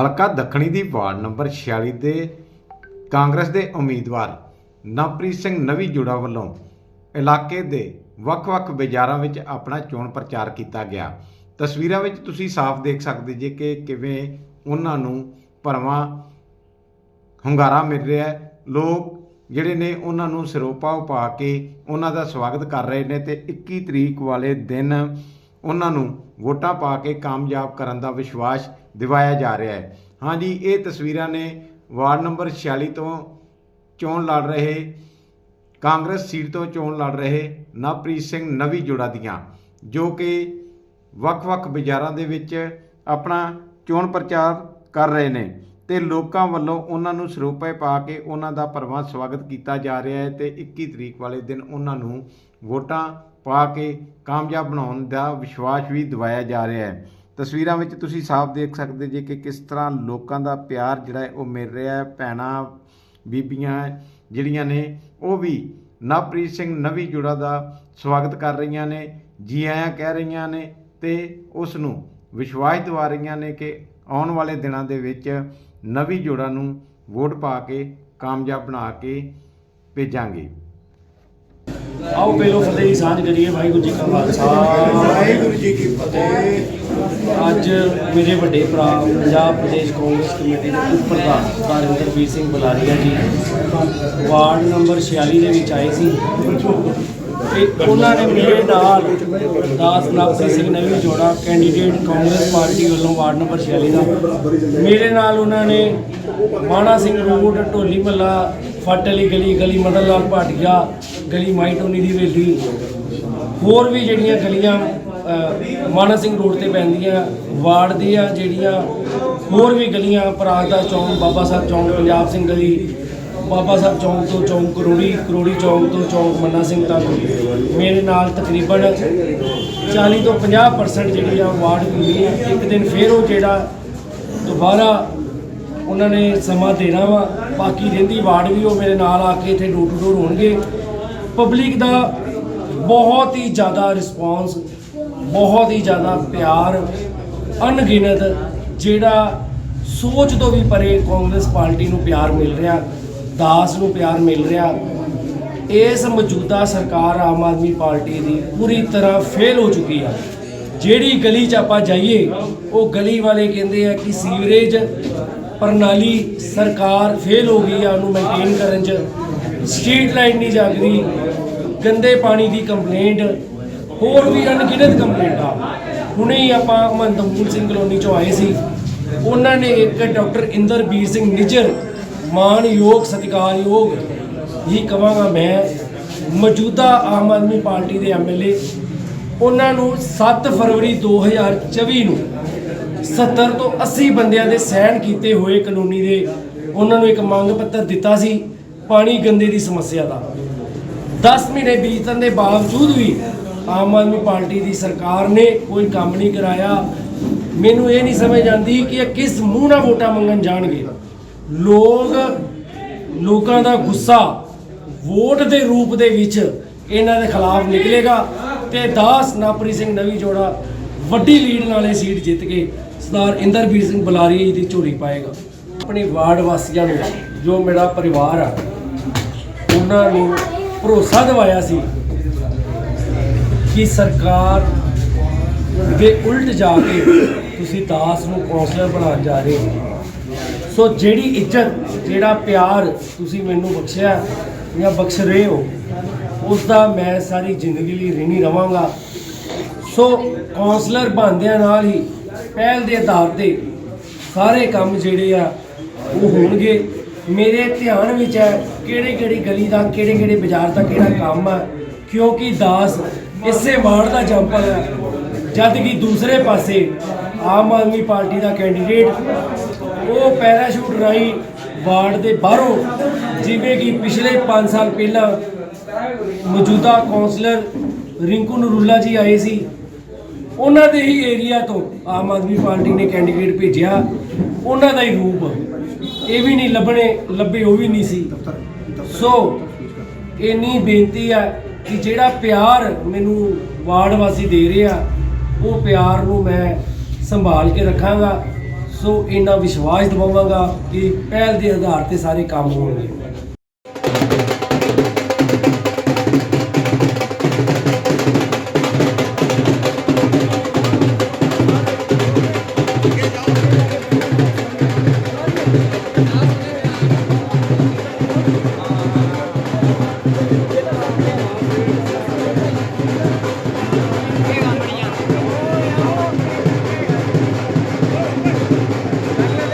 ਹਲਕਾ ਦੱਖਣੀ ਦੀ ward number 46 ਦੇ ਕਾਂਗਰਸ ਦੇ ਉਮੀਦਵਾਰ ਨਵਪ੍ਰੀਤ ਸਿੰਘ ਨਵੀ ਜੁੜਾ ਵੱਲੋਂ ਇਲਾਕੇ ਦੇ ਵੱਖ-ਵੱਖ ਬਾਜ਼ਾਰਾਂ ਵਿੱਚ ਆਪਣਾ ਚੋਣ ਪ੍ਰਚਾਰ ਕੀਤਾ ਗਿਆ। ਤਸਵੀਰਾਂ ਵਿੱਚ ਤੁਸੀਂ ਸਾਫ਼ ਦੇਖ ਸਕਦੇ ਜੇ ਕਿ ਕਿਵੇਂ ਉਹਨਾਂ ਨੂੰ ਭਰਵਾਂ ਹੁੰਗਾਰਾ ਮਿਲ ਰਿਹਾ ਹੈ। ਲੋਕ ਜਿਹੜੇ ਨੇ ਉਹਨਾਂ ਨੂੰ ਸਿਰੋਪਾ ਪਾ ਕੇ ਉਹਨਾਂ ਦਾ ਸਵਾਗਤ ਕਰ ਰਹੇ ਨੇ ਤੇ 21 ਤਰੀਕ ਵਾਲੇ ਦਿਨ ਉਹਨਾਂ ਨੂੰ ਵੋਟਾਂ ਪਾ ਕੇ ਕਾਮਯਾਬ ਕਰਨ ਦਾ ਵਿਸ਼ਵਾਸ ਦਿਵਾਇਆ ਜਾ ਰਿਹਾ ਹੈ। ਹਾਂਜੀ ਇਹ ਤਸਵੀਰਾਂ ਨੇ ਵਾਰਡ ਨੰਬਰ 46 ਤੋਂ ਚੋਣ ਲੜ ਰਹੇ, ਕਾਂਗਰਸ ਸੀਟ ਤੋਂ ਚੋਣ ਲੜ ਰਹੇ ਨਵਪ੍ਰੀਤ ਸਿੰਘ ਨਵੀ ਜੋੜਾ ਦੀਆਂ, ਜੋ ਕਿ ਵੱਖ-ਵੱਖ ਬਾਜ਼ਾਰਾਂ ਦੇ ਵਿੱਚ ਆਪਣਾ ਚੋਣ ਪ੍ਰਚਾਰ ਕਰ ਰਹੇ ਨੇ ਤੇ ਲੋਕਾਂ ਵੱਲੋਂ ਉਹਨਾਂ ਨੂੰ ਸਰੂਪੇ ਪਾ ਕੇ ਉਹਨਾਂ ਦਾ ਭਰਵਾਂ ਸਵਾਗਤ ਕੀਤਾ ਜਾ ਰਿਹਾ ਹੈ ਤੇ 21 ਤਰੀਕ ਵਾਲੇ ਦਿਨ ਉਹਨਾਂ ਨੂੰ ਵੋਟਾਂ ਪਾ ਕੇ ਕਾਮਯਾਬ ਬਣਾਉਣ ਦਾ ਵਿਸ਼ਵਾਸ ਵੀ ਦਿਵਾਇਆ ਜਾ ਰਿਹਾ ਹੈ। ਤਸਵੀਰਾਂ ਵਿੱਚ ਤੁਸੀਂ ਸਾਫ਼ ਦੇਖ ਸਕਦੇ ਜੇ ਕਿ ਕਿਸ ਤਰ੍ਹਾਂ ਲੋਕਾਂ ਦਾ ਪਿਆਰ ਜਿਹੜਾ ਹੈ ਉਹ ਮਿਲ ਰਿਹਾ ਹੈ। ਭੈਣਾਂ, ਬੀਬੀਆਂ ਜਿਹੜੀਆਂ ਨੇ, ਉਹ ਵੀ ਨਵਪ੍ਰੀਤ ਸਿੰਘ ਨਵੀ ਜੁੜਾ ਦਾ ਸਵਾਗਤ ਕਰ ਰਹੀਆਂ ਨੇ, ਜੀ ਆਇਆਂ ਕਹਿ ਰਹੀਆਂ ਨੇ ਤੇ ਉਸ ਨੂੰ ਵਿਸ਼ਵਾਸ ਦਿਵਾ ਰਹੀਆਂ ਨੇ ਕਿ ਆਉਣ ਵਾਲੇ ਦਿਨਾਂ ਦੇ ਵਿੱਚ ਨਵੀ ਜੋੜਾ ਨੂੰ ਵੋਟ ਪਾ ਕੇ ਕਾਮਯਾਬ ਬਣਾ ਕੇ ਭੇਜਾਂਗੇ। ਆਓ ਪਹਿਲੋ ਫਤਿਹ ਦੀ ਸਾਂਝ ਕਰੀਏ ਵਾਹਿਗੁਰੂ ਜੀ ਕਾ ਖਾਲਸਾ। ਵਾਹਿਗੁਰੂ ਜੀ ਕੀ ਫਤਿਹ। ਅੱਜ ਮੇਰੇ ਵੱਡੇ ਭਰਾ ਪੰਜਾਬ ਪ੍ਰਦੇਸ਼ ਕਾਂਗਰਸ ਕਮੇਟੀ ਦੇ ਉਪ ਪ੍ਰਧਾਨ ਸਰਦਾਰ ਇੰਦਰਬੀਰ ਸਿੰਘ ਬੁਲਾਰੀਆ ਜੀ ਵਾਰਡ ਨੰਬਰ 46 ਦੇ ਵਿੱਚ ਆਏ ਸੀ। ਤੇ ਉਹਨਾਂ ਨੇ ਮੇਰੇ ਨਾਲ ਦਾਸ ਨਵਸੀ ਸਿੰਘ ਨੇ ਵੀ ਜੋੜਾ ਕੈਂਡੀਡੇਟ ਕਾਂਗਰਸ ਪਾਰਟੀ ਵੱਲੋਂ ਵਾਰਡ ਨੰਬਰ 46 ਦਾ। ਮੇਰੇ ਨਾਲ ਉਹਨਾਂ ਨੇ ਮਾਣਾ ਸਿੰਘ ਰੋਡ, ਢੋਲੀ ਮੱਲਾ, ਫੱਟ ਵਾਲੀ ਗਲੀ ਗਲੀ ਮਦਨ ਲਾਲ ਭਾਟੀਆ, ਗਲੀ ਮਾਈ ਟੋਨੀ ਦੀ ਵੇਲੀ ਹੋਰ ਵੀ ਜਿਹੜੀਆਂ ਗਲੀਆਂ ਮਾਨਾ ਸਿੰਘ ਰੋਡ ਤੇ ਪੈਂਦੀਆਂ, ਵਾਰਡ ਦੀਆਂ ਜਿਹੜੀਆਂ ਹੋਰ ਵੀ ਗਲੀਆਂ ਪਰਾਗਦਾ ਚੌਂਕ, ਬਾਬਾ ਸਾਹਿਬ ਚੌਂਕ, ਪੰਜਾਬ ਸਿੰਘ ਗਲੀ ਬਾਬਾ ਸਾਹਿਬ ਚੌਂਕ ਤੋਂ ਚੌਂਕ, ਕਰੋੜੀ ਕਰੋੜੀ ਚੌਂਕ ਤੋਂ ਚੌਂਕ ਮੰਨਾ ਸਿੰਘ ਤੱਕ। ਮੇਰੇ ਨਾਲ ਤਕਰੀਬਨ 40 ਤੋਂ 50% ਜਿਹੜੀ ਆ ਵਾਰਡ ਮਿਲੀ ਹੈ। ਇੱਕ ਦਿਨ ਫੇਰ ਉਹ ਜਿਹੜਾ ਦੁਬਾਰਾ ਉਹਨਾਂ ਨੇ ਸਮਾਂ ਦੇਣਾ ਵਾ, ਬਾਕੀ ਰਹਿੰਦੀ ਵਾਰਡ ਵੀ ਉਹ ਮੇਰੇ ਨਾਲ ਆ ਕੇ ਇੱਥੇ ਡੋਰ ਟੂ ਡੋਰ ਹੋਣਗੇ। ਪਬਲਿਕ ਦਾ ਬਹੁਤ ਹੀ ਜ਼ਿਆਦਾ ਰਿਸਪਾਂਸ ਬਹੁਤ ਹੀ ਜ਼ਿਆਦਾ ਪਿਆਰ, ਅਣਗਿਣਤ ਜਿਹੜਾ ਸੋਚ ਤੋਂ ਵੀ ਪਰੇ ਕਾਂਗਰਸ ਪਾਰਟੀ ਨੂੰ ਪਿਆਰ ਮਿਲ ਰਿਹਾ। ਦਾਸ ਨੂੰ ਪਿਆਰ ਮਿਲ ਰਿਹਾ। ਇਸ ਮੌਜੂਦਾ ਸਰਕਾਰ ਆਮ ਆਦਮੀ ਪਾਰਟੀ ਦੀ ਪੂਰੀ ਤਰ੍ਹਾਂ ਫੇਲ ਹੋ ਚੁੱਕੀ ਆ। ਜਿਹੜੀ ਗਲੀ 'ਚ ਆਪਾਂ ਜਾਈਏ, ਉਹ ਗਲੀ ਵਾਲੇ ਕਹਿੰਦੇ ਆ ਕਿ ਸੀਵਰੇਜ ਪ੍ਰਣਾਲੀ ਸਰਕਾਰ ਫੇਲ ਹੋ ਗਈ ਆ ਉਹਨੂੰ ਮੇਨਟੇਨ ਕਰਨ 'ਚ। ਸਟਰੀਟ ਲਾਈਟ ਨਹੀਂ ਜਾਗਦੀ, ਗੰਦੇ ਪਾਣੀ ਦੀ ਕੰਪਲੇਂਟ ਹੋਰ ਵੀ ਅਣਗਿਣਤ ਕੰਪਲੇਂਟਾਂ ਹੁਣੇ ਹੀ ਆਪਾਂ ਮਨਦਮੂਲ ਸਿੰਘ ਕਲੋਨੀ ਚੋਂ ਆਏ ਸੀ। ਉਹਨਾਂ ਨੇ ਇੱਕ ਡਾਕਟਰ ਇੰਦਰਬੀਰ ਸਿੰਘ ਨਿੱਜਰ ਮਾਨਯੋਗ ਸਤਿਕਾਰਯੋਗ ਹੀ ਕਵਾਂਗਾ ਮੈਂ। ਮੌਜੂਦਾ ਆਮ ਆਦਮੀ ਪਾਰਟੀ ਦੇ ਐਮਐਲਏ ਉਹਨਾਂ ਨੂੰ 7 ਫਰਵਰੀ 2024 ਨੂੰ 70 ਤੋਂ 80 ਬੰਦਿਆਂ ਦੇ ਸਹਿਣ ਕੀਤੇ ਹੋਏ ਕਾਨੂੰਨੀ ਦੇ ਉਹਨਾਂ ਨੂੰ ਇੱਕ ਮੰਗ ਪੱਤਰ ਦਿੱਤਾ ਸੀ, ਪਾਣੀ ਗੰਦੇ ਦੀ ਸਮੱਸਿਆ ਦਾ। 10 ਮਹੀਨੇ ਬੀਤਣ ਦੇ ਬਾਵਜੂਦ ਵੀ ਆਮ ਆਦਮੀ ਪਾਰਟੀ ਦੀ ਸਰਕਾਰ ਨੇ ਕੋਈ ਕੰਮ ਨਹੀਂ ਕਰਾਇਆ। ਮੈਨੂੰ ਇਹ ਨਹੀਂ ਸਮਝ ਆਉਂਦੀ ਕਿ ਇਹ ਕਿਸ ਮੂੰਹ ਨਾਲ ਵੋਟਾਂ ਮੰਗਣ ਜਾਣਗੇ। ਲੋਕ, ਲੋਕਾਂ ਦਾ ਗੁੱਸਾ ਵੋਟ ਦੇ ਰੂਪ ਦੇ ਵਿੱਚ ਇਹਨਾਂ ਦੇ ਖਿਲਾਫ ਨਿਕਲੇਗਾ ਤੇ ਦਾਸ ਨਾਪਰੀ ਸਿੰਘ ਨਵੀਂ ਜੋੜਾ ਵੱਡੀ ਲੀਡ ਨਾਲ ਇਹ ਸੀਟ ਜਿੱਤ ਕੇ ਸਰਦਾਰ ਇੰਦਰਬੀਰ ਸਿੰਘ ਬੁਲਾਰੀ ਜੀ ਦੀ ਝੋਲੀ ਪਾਏਗਾ। ਆਪਣੇ ਵਾਰਡ ਵਾਸੀਆਂ ਨੂੰ ਜੋ ਮੇਰਾ ਪਰਿਵਾਰ ਆ, ਉਹਨਾਂ ਨੂੰ ਭਰੋਸਾ ਦਿਵਾਇਆ ਸੀ ਕਿ ਸਰਕਾਰ ਦੇ ਉਲਟ ਜਾ ਕੇ ਤੁਸੀਂ ਦਾਸ ਨੂੰ ਕੌਂਸਲਰ ਬਣਾਉਣ ਜਾ ਰਹੇ ਹੋ। ਸੋ ਜਿਹੜੀ ਇੱਜ਼ਤ, ਜਿਹੜਾ ਪਿਆਰ ਤੁਸੀਂ ਮੈਨੂੰ ਬਖਸ਼ਿਆ ਜਾਂ ਬਖਸ਼ ਰਹੇ ਹੋ ਉਸ ਦਾ ਮੈਂ ਸਾਰੀ ਜ਼ਿੰਦਗੀ ਲਈ ਰਿਣੀ ਰਵਾਂਗਾ। ਸੋ ਕੌਂਸਲਰ ਬਣਦਿਆਂ ਨਾਲ ਹੀ, ਪਹਿਲ ਦੇ ਆਧਾਰ ਤੇ ਸਾਰੇ ਕੰਮ ਜਿਹੜੇ ਆ, ਉਹ ਹੋਣਗੇ। ਮੇਰੇ ਧਿਆਨ ਵਿੱਚ ਹੈ ਕਿਹੜੇ ਕਿਹੜੀ ਗਲੀ ਦਾ ਕਿਹੜੇ ਕਿਹੜੇ ਬਾਜ਼ਾਰ ਦਾ ਕਿਹੜਾ ਕੰਮ ਆ, ਕਿਉਂਕਿ ਦਾਸ ਇਸੇ ਵਾਰਡ ਦਾ ਜੰਪਲ ਹੈ ਜਦ ਕਿ ਦੂਸਰੇ ਪਾਸੇ ਆਮ ਆਦਮੀ ਪਾਰਟੀ ਦਾ ਕੈਂਡੀਡੇਟ ਉਹ ਪੈਰਾਸ਼ੂਟ ਰਾਹੀਂ ਵਾਰਡ ਦੇ ਬਾਹਰੋਂ ਜਿਵੇਂ ਕਿ ਪਿਛਲੇ 5 ਸਾਲ ਪਹਿਲਾਂ ਮੌਜੂਦਾ ਕੌਂਸਲਰ ਰਿੰਕੂ ਨਰੂਲਾ ਜੀ ਆਏ ਸੀ, ਉਹਨਾਂ ਦੇ ਹੀ ਏਰੀਆ ਤੋਂ ਆਮ ਆਦਮੀ ਪਾਰਟੀ ਨੇ ਕੈਂਡੀਡੇਟ ਭੇਜਿਆ। ਉਹਨਾਂ ਦਾ ਹੀ ਰੂਪ ਇਹ ਵੀ ਨਹੀਂ ਲੱਭਣੇ, ਲੱਭੇ ਉਹ ਵੀ ਨਹੀਂ ਸੀ। ਸੋ ਇੰਨੀ ਬੇਨਤੀ ਆ ਕਿ ਜਿਹੜਾ ਪਿਆਰ ਮੈਨੂੰ ਵਾਰਡ ਵਾਸੀ ਦੇ ਰਿਹਾ ਉਹ ਪਿਆਰ ਨੂੰ ਮੈਂ ਸੰਭਾਲ ਕੇ ਰੱਖਾਂਗਾ। ਸੋ ਇਹਨਾਂ ਵਿਸ਼ਵਾਸ ਦਿਵਾਵਾਂਗਾ ਕਿ ਪਹਿਲ ਦੇ ਆਧਾਰ ਤੇ ਸਾਰੇ ਕੰਮ ਹੋਣਗੇ।